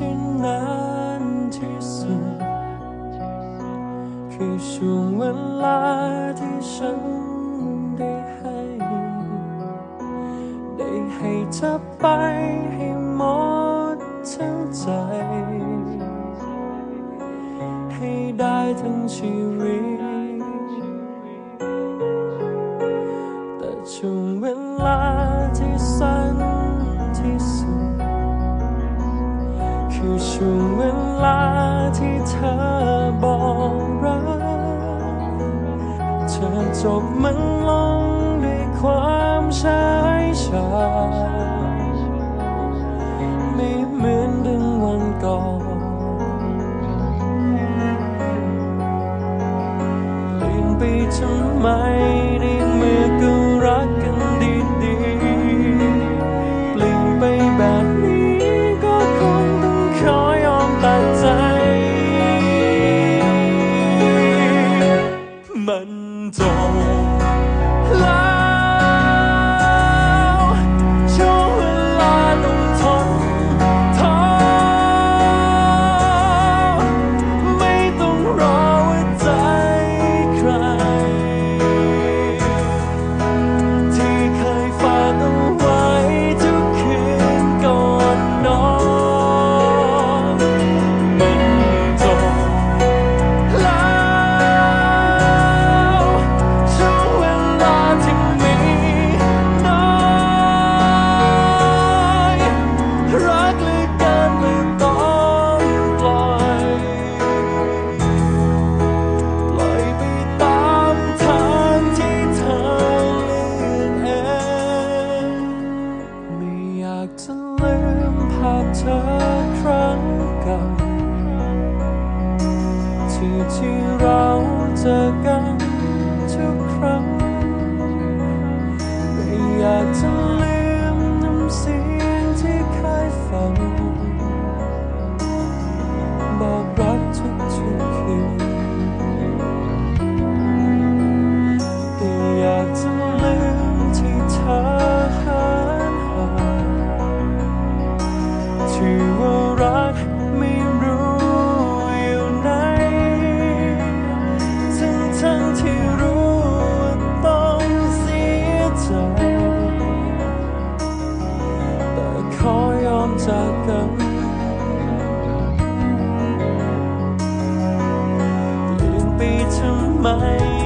ที่นานที่สุด คือช่วงเวลาที่ฉันได้ให้ ได้ให้เธอไปให้หมดทั้งใจ ให้ได้ทั้งชีวิต คือช่วงเวลาที่เธอบอกรักเธอจบมันลงด้วยความชายชาไม่เหมือนดึงวันก่อนเลืนไปทำไม 们走来。去绕着เ爱。